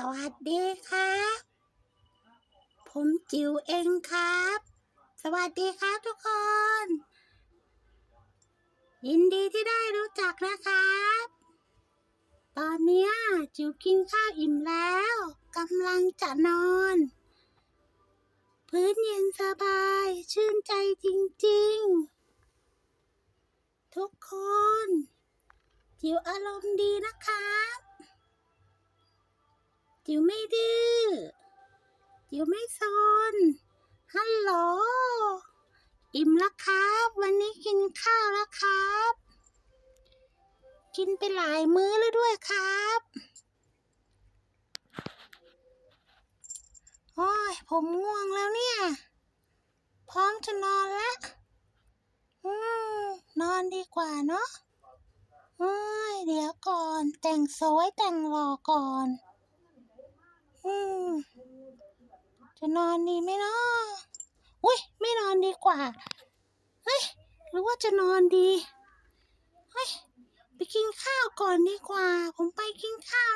สวัสดีครับ ผมจิ๋วเองครับ สวัสดีครับทุกคน ยินดีที่ได้รู้จักนะครับ ตอนนี้จิ๋วกินข้าวอิ่มแล้วกำลังจะนอน พื้นเย็นสบาย ชื่นใจจริงๆ ทุกคน จิ๋วอารมณ์ดีนะครับ จิ๋วไม่ดื้อ จิ๋วไม่ซน ฮัลโหล อิ่มแล้วครับ วันนี้กินข้าวแล้วครับ กินไปหลายมื้อแล้วด้วยครับ โอ้ย ผมง่วงแล้วเนี่ย พร้อมจะนอนล้วอืมนอนดีกว่าเนาะเอ้ย เดี๋ยวก่อน แต่งสวยแต่งหล่อก่อน จะนอนดีไหมเนาะอุ้ยไม่นอนดีกว่า เฮ้ย หรือว่าจะนอนดี เฮ้ย ไปกินข้าวก่อนดีกว่า ผมไปกินข้าว